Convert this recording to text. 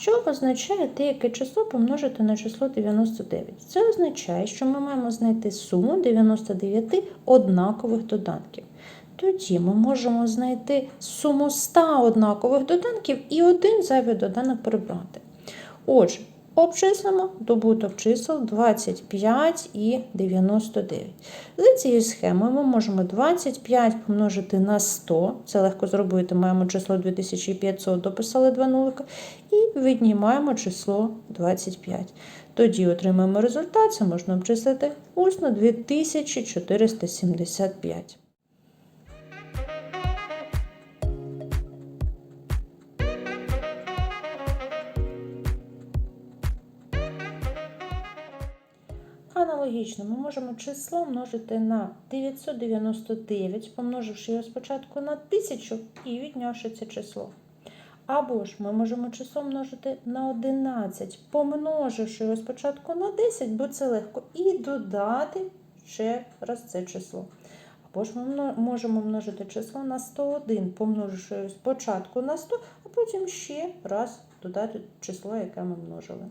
що означає те, яке число помножити на число 99? Це означає, що ми маємо знайти суму 99 однакових доданків. Тоді ми можемо знайти суму 100 однакових доданків і один зайвий доданок прибрати. Отже, обчислимо добуток чисел 25 і 99. За цією схемою ми можемо 25 помножити на 100, це легко зробити, маємо число 2500, дописали два нулика, і віднімаємо число 25. Тоді отримаємо результат, це можна обчислити усно 2475. Аналогічно, ми можемо число множити на 999, помноживши його спочатку на 1000 і віднявши це число. Або ж ми можемо число множити на 11, помноживши його спочатку на 10, бо це легко, і додати ще раз це число. Або ж ми можемо множити число на 101, помноживши його спочатку на 100, а потім ще раз додати число, яке ми множили.